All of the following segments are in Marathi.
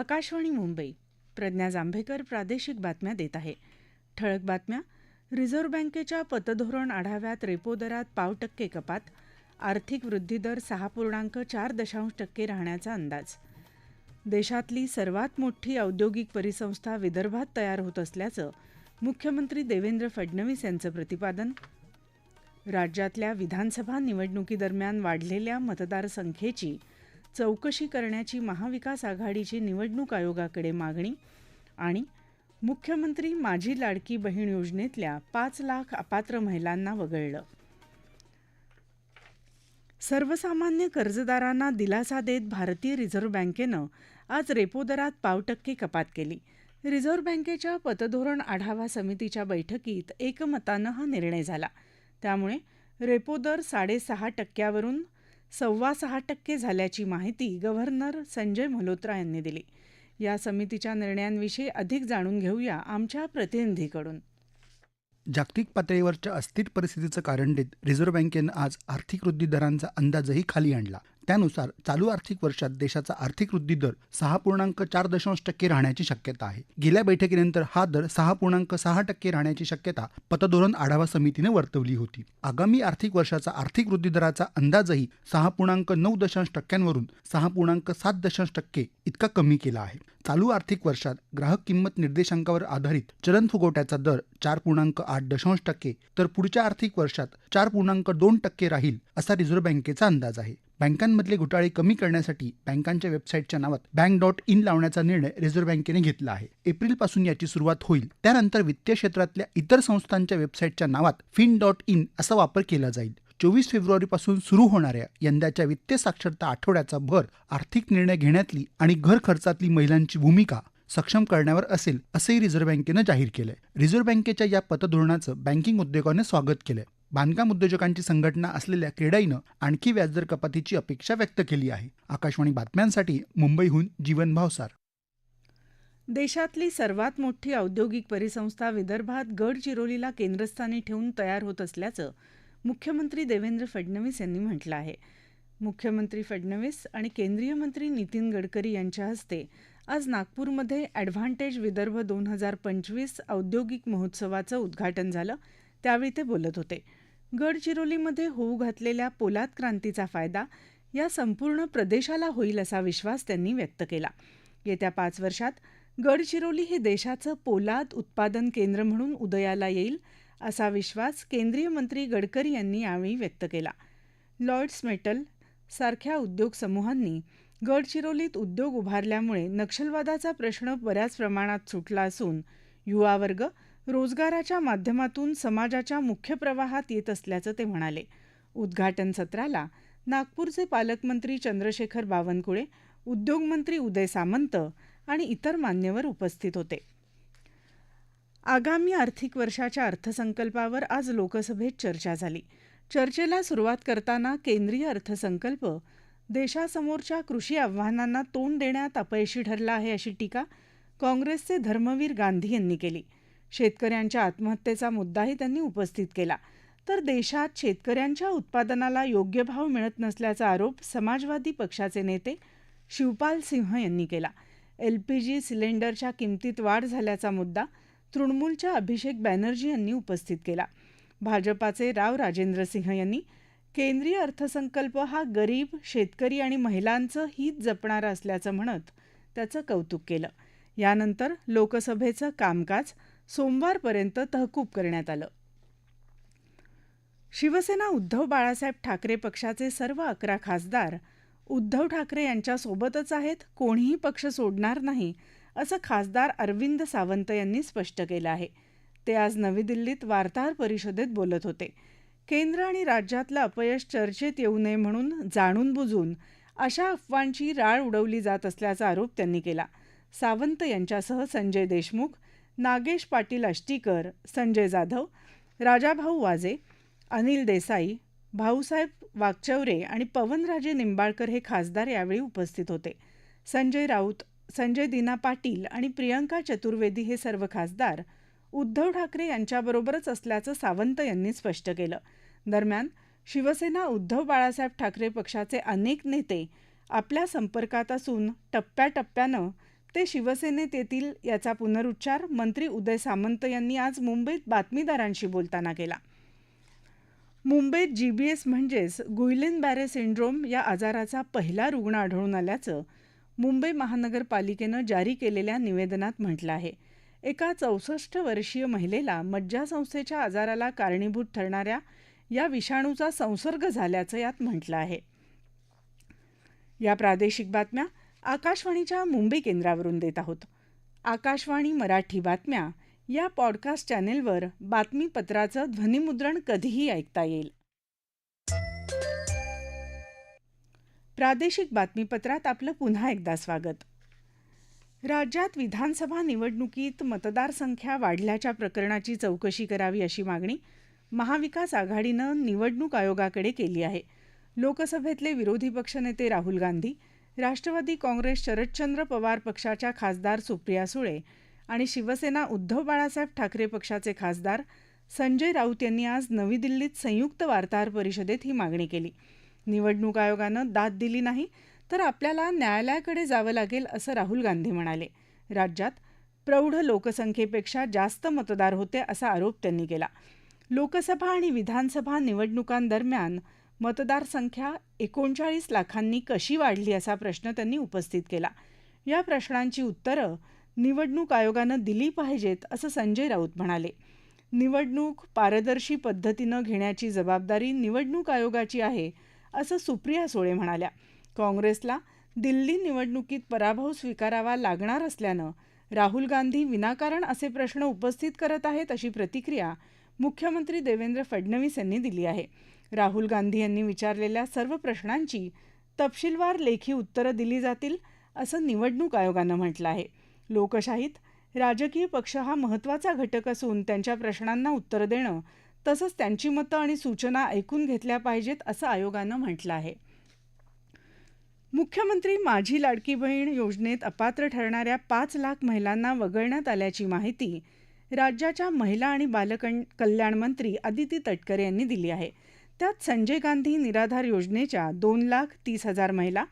आकाशवाणी मुंबई. प्रज्ञा जांभेकर प्रादेशिक बातम्या देत आहे. ठळक बातम्या. रिझर्व्ह बँकेच्या पतधोरण आढाव्यात रेपो दरात पाव टक्के कपात. आर्थिक वृद्धिदर सहा पूर्णांक चार दशांश टक्के राहण्याचा अंदाज. देशातली सर्वात मोठी औद्योगिक परिसंस्था विदर्भात तयार होत असल्याचं मुख्यमंत्री देवेंद्र फडणवीस यांचं प्रतिपादन. राज्यातल्या विधानसभा निवडणुकीदरम्यान वाढलेल्या मतदारसंख्येची चौकशी करण्याची महाविकास आघाडीची निवडणूक आयोगाकडे मागणी आणि मुख्यमंत्री माझी लाडकी बहीण योजनेतल्या पाच लाख अपात्र महिलांना वगळलं. सर्वसामान्य कर्जदारांना दिलासा देत भारतीय रिझर्व्ह बँकेनं आज रेपो दरात पाव टक्के कपात केली. रिझर्व्ह बँकेच्या पतधोरण आढावा समितीच्या बैठकीत एकमतानं हा निर्णय झाला. त्यामुळे रेपो दर साडेसहा टक्क्यावरून सव्वा सहा टक्के झाल्याची माहिती गव्हर्नर संजय मल्होत्रा यांनी दिली. या समितीच्या निर्णयांविषयी अधिक जाणून घेऊया आमच्या प्रतिनिधीकडून. जागतिक पातळीवरच्या अस्थिर परिस्थितीचं कारण देत रिझर्व्ह बँकेनं आज आर्थिक वृद्धी दरांचा अंदाजही खाली आणला. त्यानुसार चालू आर्थिक वर्षात देशाचा आर्थिक वृद्धी दर सहा पूर्णांक चार दशांश टक्के राहण्याची शक्यता आहे. गेल्या बैठकीनंतर हा दर सहा पूर्णांक सहा टक्के राहण्याची शक्यता पतधोरण आढावा समितीने वर्तवली होती. आगामी आर्थिक वर्षाचा आर्थिक वृद्धी दराचा अंदाजही सहा पूर्णांक नऊ दशांश टक्क्यांवरून सहा पूर्णांक सात दशांश टक्के इतका कमी केला आहे. चालू आर्थिक वर्षात ग्राहक किंमत निर्देशांकावर आधारित चलन फुगवट्याचा दर चार पूर्णांक आठ दशांश टक्के तर पुढच्या आर्थिक वर्षात चार पूर्णांक दोन टक्के राहील असा रिझर्व्ह बँकेचा अंदाज आहे. बँकांमधले घोटाळे कमी करण्यासाठी बँकांच्या वेबसाईटच्या नावात बँक डॉट इन लावण्याचा निर्णय रिझर्व्ह बँकेने घेतला आहे. एप्रिलपासून याची सुरुवात होईल. त्यानंतर वित्तीय क्षेत्रातल्या इतर संस्थांच्या वेबसाईटच्या नावात फिन डॉट इन असा वापर केला जाईल. चोवीस फेब्रुवारीपासून सुरू होणाऱ्या यंदाच्या वित्तीय साक्षरता आठवड्याचा भर आर्थिक निर्णय घेण्यातली आणि घर खर्चातली महिलांची भूमिका सक्षम करण्यावर असेल असंही रिझर्व्ह बँकेनं जाहीर केलंय. रिझर्व्ह बँकेच्या या पतधोरणाचं बँकिंग उद्योगाने स्वागत केलंय. बांधकाम उद्योजकांची संघटना असलेल्या क्रेडाईनं आणखी व्याजदर कपातीची अपेक्षा व्यक्त केली आहे. आकाशवाणी बातम्यांसाठी मुंबईहून जीवन भावसार. देशातली सर्वात मोठी औद्योगिक परिसंस्था विदर्भात गडचिरोलीला केंद्रस्थानी ठेवून तयार होत असल्याचं मुख्यमंत्री देवेंद्र फडणवीस यांनी म्हटलं आहे. मुख्यमंत्री फडणवीस आणि केंद्रीय मंत्री नितीन गडकरी यांच्या हस्ते आज नागपूरमध्ये ॲडव्हान्टेज विदर्भ दोन हजार पंचवीस औद्योगिक महोत्सवाचं उद्घाटन झालं. त्यावेळी ते बोलत होते. गडचिरोलीमध्ये होऊ घातलेल्या पोलाद क्रांतीचा फायदा या संपूर्ण प्रदेशाला होईल असा विश्वास त्यांनी व्यक्त केला. येत्या पाच वर्षात गडचिरोली हे देशाचं पोलाद उत्पादन केंद्र म्हणून उदयाला येईल असा विश्वास केंद्रीय मंत्री गडकरी यांनी यावेळी व्यक्त केला. लॉर्ड्स मेटल सारख्या उद्योग समूहांनी गडचिरोलीत उद्योग उभारल्यामुळे नक्षलवादाचा प्रश्न बऱ्याच प्रमाणात सुटला असून युवा वर्ग रोजगाराच्या माध्यमातून समाजाच्या मुख्य प्रवाहात येत असल्याचं ते म्हणाले. उद्घाटन सत्राला नागपूरचे पालकमंत्री चंद्रशेखर बावनकुळे उद्योगमंत्री उदय सामंत आणि इतर मान्यवर उपस्थित होते. आगामी आर्थिक वर्षाच्या अर्थसंकल्पावर आज लोकसभेत चर्चा झाली. चर्चेला सुरुवात करताना केंद्रीय अर्थसंकल्प देशासमोरच्या कृषी आव्हानांना तोंड देण्यात अपयशी ठरला आहे अशी टीका काँग्रेसचे धर्मवीर गांधी यांनी केली. शेतकऱ्यांच्या आत्महत्येचा मुद्दाही त्यांनी उपस्थित केला. तर देशात शेतकऱ्यांच्या उत्पादनाला योग्य भाव मिळत नसल्याचा आरोप समाजवादी पक्षाचे नेते शिवपाल सिंह यांनी केला. एलपीजी सिलेंडरच्या किमतीत वाढ झाल्याचा मुद्दा तृणमूलच्या अभिषेक बॅनर्जी यांनी उपस्थित केला. भाजपाचे राव राजेंद्र सिंह यांनी केंद्रीय अर्थसंकल्प हा गरीब शेतकरी आणि महिलांचं हित जपणारा असल्याचं म्हणत त्याचं कौतुक केलं. यानंतर लोकसभेचं कामकाज सोमवारपर्यंत तहकूब करण्यात आलं. शिवसेना उद्धव बाळासाहेब ठाकरे पक्षाचे सर्व अकरा खासदार उद्धव ठाकरे यांच्यासोबतच आहेत कोणीही पक्ष सोडणार नाही असं खासदार अरविंद सावंत यांनी स्पष्ट केलं आहे. ते आज नवी दिल्लीत वार्ताहर परिषदेत बोलत होते. केंद्र आणि राज्यातलं अपयश चर्चेत येऊ नये म्हणून जाणून बुजून अशा अफवांची राळ उडवली जात असल्याचा आरोप त्यांनी केला. सावंत यांच्यासह संजय देशमुख नागेश पाटील आष्टीकर संजय जाधव राजाभाऊ वाजे अनिल देसाई भाऊसाहेब वागचौरे आणि पवनराजे निंबाळकर हे खासदार यावेळी उपस्थित होते. संजय राऊत संजय दिना पाटील आणि प्रियंका चतुर्वेदी हे सर्व खासदार उद्धव ठाकरे यांच्याबरोबरच असल्याचं सावंत यांनी स्पष्ट केलं. दरम्यान शिवसेना उद्धव बाळासाहेब ठाकरे पक्षाचे अनेक नेते आपल्या संपर्कात असून टप्प्याटप्प्यानं ते शिवसेनेत येतील याचा पुनरुच्चार मंत्री उदय सामंत यांनी आज मुंबईत बातमीदारांशी बोलताना केला. मुंबईत जीबीएस म्हणजेच गुईलेन बॅरे सिंड्रोम या आजाराचा पहिला रुग्ण आढळून आल्याचं मुंबई महानगरपालिकेनं जारी केलेल्या निवेदनात म्हटलं आहे. एका चौसष्ट वर्षीय महिलेला मज्जासंस्थेच्या आजाराला कारणीभूत ठरणाऱ्या या विषाणूचा संसर्ग झाल्याचं यात म्हटलं आहे. या प्रादेशिक बातम्या आकाशवाणीच्या मुंबई केंद्रावरून देत आहोत. आकाशवाणी मराठी बातम्या या पॉडकास्ट चॅनेलवर बातमीपत्राचं ध्वनिमुद्रण कधीही ऐकता येईल. प्रादेशिक बातमीपत्रात आपलं पुन्हा एकदा स्वागत. राज्यात विधानसभा निवडणुकीत मतदारसंख्या वाढल्याच्या प्रकरणाची चौकशी करावी अशी मागणी महाविकास आघाडीनं निवडणूक आयोगाकडे केली आहे. लोकसभेतले विरोधी पक्षनेते राहुल गांधी राष्ट्रवादी काँग्रेस शरदचंद्र पवार पक्षाच्या खासदार सुप्रिया सुळे आणि शिवसेना उद्धव बाळासाहेब ठाकरे पक्षाचे खासदार संजय राऊत यांनी आज नवी दिल्लीत संयुक्त वार्ताहर परिषदेत ही मागणी केली. निवडणूक आयोगानं दाद दिली नाही तर आपल्याला न्यायालयाकडे जावं लागेल असं राहुल गांधी म्हणाले. राज्यात प्रौढ लोकसंख्येपेक्षा जास्त मतदार होते असा आरोप त्यांनी केला. लोकसभा आणि विधानसभा निवडणुकांदरम्यान मतदारसंख्या एकोणचाळीस लाखांनी कशी वाढली असा प्रश्न त्यांनी उपस्थित केला. या प्रश्नांची उत्तरं निवडणूक आयोगानं दिली पाहिजेत असं संजय राऊत म्हणाले. निवडणूक पारदर्शी पद्धतीनं घेण्याची जबाबदारी निवडणूक आयोगाची आहे असं सुप्रिया सुळे म्हणाल्या. काँग्रेसला दिल्ली निवडणुकीत पराभव स्वीकारावा लागणार असल्यानं राहुल गांधी विनाकारण असे प्रश्न उपस्थित करत आहेत अशी प्रतिक्रिया मुख्यमंत्री देवेंद्र फडणवीस यांनी दिली आहे. राहुल गांधी यांनी विचारलेल्या सर्व प्रश्नांची तपशीलवार लेखी उत्तरं दिली जातील असं निवडणूक आयोगानं म्हटलं आहे. लोकशाहीत राजकीय पक्ष हा महत्त्वाचा घटक असून त्यांच्या प्रश्नांना उत्तर देणं तसंच त्यांची मतं आणि सूचना ऐकून घेतल्या पाहिजेत असं आयोगानं म्हटलं आहे. मुख्यमंत्री माझी लाडकी बहीण योजनेत अपात्र ठरणाऱ्या पाच लाख महिलांना वगळण्यात आल्याची माहिती राज्याच्या महिला आणि बालकल्याण मंत्री अदिती तटकरे यांनी दिली आहे. त्यात संजय गांधी निराधार योजनेच्या दोन लाख तीस हजार महिला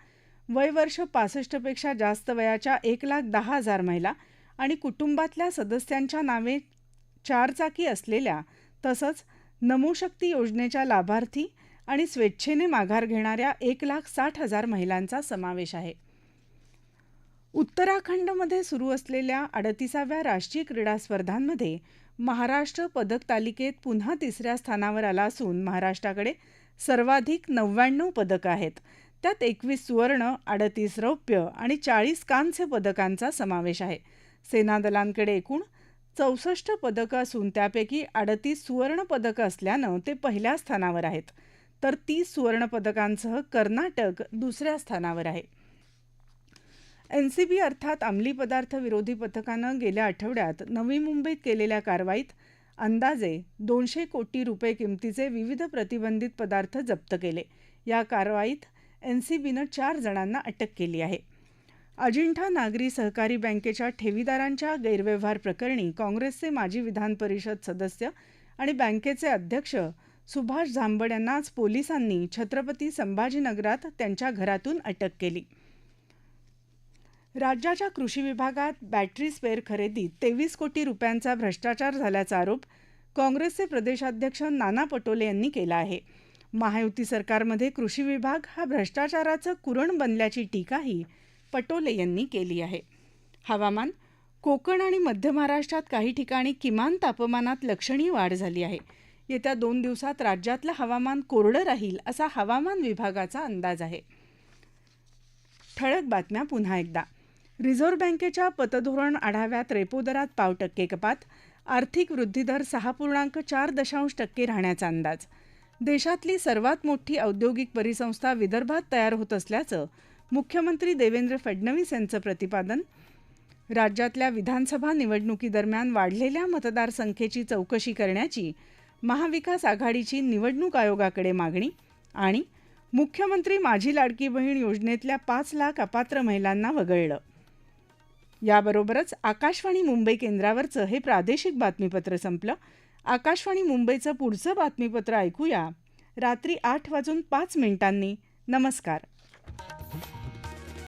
वय वर्ष पासष्टपेक्षा जास्त वयाच्या एक लाख दहा हजार महिला आणि कुटुंबातल्या सदस्यांच्या नावे चारचाकी असलेल्या तसंच नमोशक्ती योजनेच्या लाभार्थी आणि स्वेच्छेने माघार घेणाऱ्या एक लाख साठ हजार महिलांचा समावेश आहे. उत्तराखंडमध्ये सुरू असलेल्या अडतीसाव्या राष्ट्रीय क्रीडा स्पर्धांमध्ये महाराष्ट्र पदक तालिकेत पुन्हा तिसऱ्या स्थानावर आला असून महाराष्ट्राकडे सर्वाधिक नव्याण्णव पदकं आहेत. त्यात एकवीस सुवर्ण अडतीस रौप्य आणि चाळीस कांस्य पदकांचा समावेश आहे. सेनादलांकडे एकूण चौसष्ट पदकं असून त्यापैकी अडतीस सुवर्ण पदकं असल्यानं ते पहिल्या स्थानावर आहेत. तर तीस सुवर्ण पदकांसह कर्नाटक दुसऱ्या स्थानावर आहे. एनसीबी अर्थात अंमली पदार्थ विरोधी पथकानं गेल्या आठवड्यात नवी मुंबईत केलेल्या कारवाईत अंदाजे दोनशे कोटी रुपये किमतीचे विविध प्रतिबंधित पदार्थ जप्त केले. या कारवाईत एनसीबीनं चार जणांना अटक केली आहे. अजिंठा नागरी सहकारी बँकेच्या ठेवीदारांच्या गैरव्यवहार प्रकरणी काँग्रेसचे माजी विधान परिषद सदस्य आणि बँकेचे अध्यक्ष सुभाष झांबड यांना आज पोलिसांनी छत्रपती संभाजीनगरात त्यांच्या घरातून अटक केली. राज्याच्या कृषी विभागात बॅटरी स्पेअर खरेदीत तेवीस कोटी रुपयांचा भ्रष्टाचार झाल्याचा आरोप काँग्रेसचे प्रदेशाध्यक्ष नाना पटोले यांनी केला आहे. महायुती सरकारमध्ये कृषी विभाग हा भ्रष्टाचाराचं कुरण बनल्याची टीकाही पटोले यांनी केली आहे. हवामान कोकण आणि मध्य महाराष्ट्रात काही ठिकाणी किमान तापमानात लक्षणीय वाढ झाली आहे. येत्या दोन दिवसात राज्यातलं हवामान कोरडं राहील असा हवामान विभागाचा अंदाज आहे. ठळक बातम्या पुन्हा एकदा. रिझर्व्ह बँकेच्या पतधोरण आढाव्यात रेपो दरात पाव टक्के कपात आर्थिक वृद्धीदर सहा पूर्णांक चार दशांश टक्के राहण्याचा अंदाज. देशातली सर्वात मोठी औद्योगिक परिसंस्था विदर्भात तयार होत असल्याचं मुख्यमंत्री देवेंद्र फडणवीस यांचं प्रतिपादन. राज्यातल्या विधानसभा निवडणुकीदरम्यान वाढलेल्या मतदारसंख्येची चौकशी करण्याची महाविकास आघाडीची निवडणूक आयोगाकडे मागणी आणि मुख्यमंत्री माझी लाडकी बहीण योजनेतल्या पाच लाख अपात्र महिलांना वगळलं. याबरोबरच आकाशवाणी मुंबई केंद्रावरचं हे प्रादेशिक बातमीपत्र संपलं. आकाशवाणी मुंबईचं पुढचं बातमीपत्र ऐकूया. रात्री आठ वाजून पाच मिनिटांनी. नमस्कार.